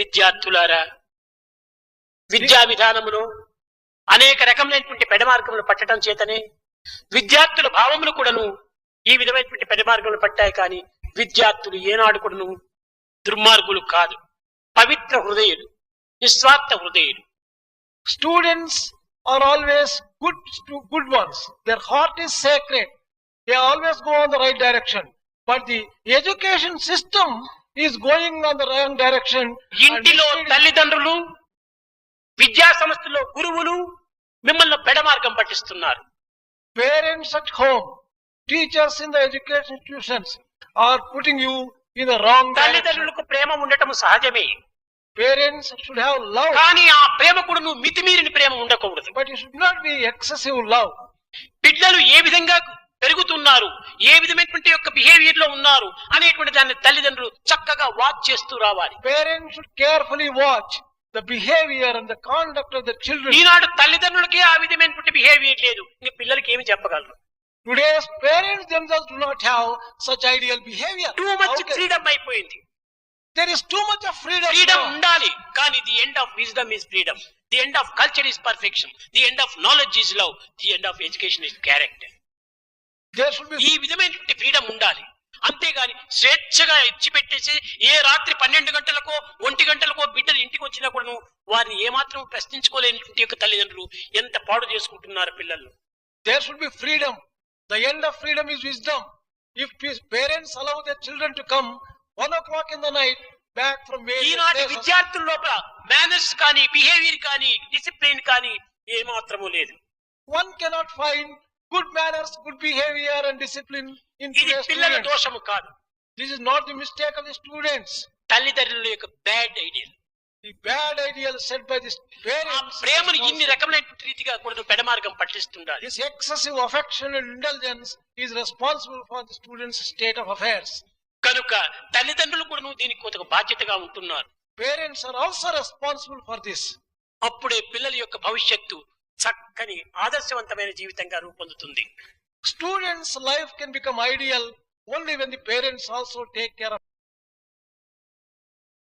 విద్యార్థులారా విద్యా విధానములో అనేక రకములైనటువంటి పెడమార్గములు పట్టడం చేతనే విద్యార్థుల భావములు కూడాను ఈ విధమైనటువంటి పెడమార్గములు పట్టాయి కానీ విద్యార్థులు ఏనాడు కూడాను దుర్మార్గులు కాదు. పవిత్ర హృదయులు నిస్వార్థ హృదయులు. Students are always good good ones their heart heart is they always go on the right direction but the education system going on the wrong direction. and ఇంటిలో తల్లిదండ్రులు విద్యా సంస్థలో గురువులు మిమ్మల్ని పెడమార్గం పట్టిస్తున్నారు parents at home, teachers in the education institutions are putting you in the wrong direction. తల్లిదండ్రులకు ప్రేమ ఉండటం సహజమే Parents should have love, కానీ ఆ ప్రేమ కూడా నువ్వు మితిమీరిన ప్రేమ ఉండకూడదు but it should not be excessive love. పిల్లలు ఏ విధంగా పెరుగుతున్నారు. ఏ విధమైనటువంటి యొక్క బిహేవియర్లో ఉన్నారు అనేటువంటి దాన్ని తల్లిదండ్రులు చక్కగా వాచ్ చేస్తూ రావాలి. Should carefully watch the behavior and the conduct of the children. ఈనాడు తల్లిదండ్రులకే ఆ విధమైనటువంటి బిహేవియర్ లేదు. పిల్లలకి ఏమి చెప్పగలరు? Today's parents themselves do not have such ideal behavior. Too much freedom అయిపోయింది. There is too much of freedom. Freedom now. ఉండాలి. కానీ the end of wisdom is freedom the end of culture is perfection the end of knowledge is love the end of education is character ఈ విధమైనటువంటి freedom ఉండాలి అంతేగాని స్వేచ్ఛగా ఇచ్చిపెట్టేసి ఏ రాత్రి పన్నెండు గంటలకో ఒంటి గంటలకో బిడ్డలు ఇంటికి వచ్చినా కూడా వారిని ఏమాత్రం ప్రశ్నించుకోలేనటువంటి యొక్క తల్లిదండ్రులు ఎంత పాడు చేసుకుంటున్నారు పిల్లలు should be freedom. The end of freedom is wisdom. If pe- parents allow their children to come one o'clock in the night back from various ఈనాటి విద్యార్థుల లోపల మేనర్స్ కానీ బిహేవియర్ కానీ డిసిప్లిన్ కానీ ఏమాత్రము లేదు one cannot find good manners, good behavior, and discipline in ఇది పిల్లల. దోషము కాదు This is not the mistake of the students. తల్లిదండ్రుల యొక్క bad idea The bad ideal set by the ఆ parents. ప్రేమను ఇన్ని రకమైనటువంటి రీతిగా కూడా పెడమార్గం పట్టిస్తుండాలి This excessive affection and indulgence is responsible for the student's state of affairs. కనుక తల్లిదండ్రులు కూడా దీనికి కొంత బాధ్యతగా ఉంటున్నారు Parents are also responsible for this. అప్పుడే పిల్లల యొక్క భవిష్యత్తు చక్కని ఆదర్శవంతమైన జీవితంగా రూపొందుతుంది. Students life can become ideal only when the parents also take care of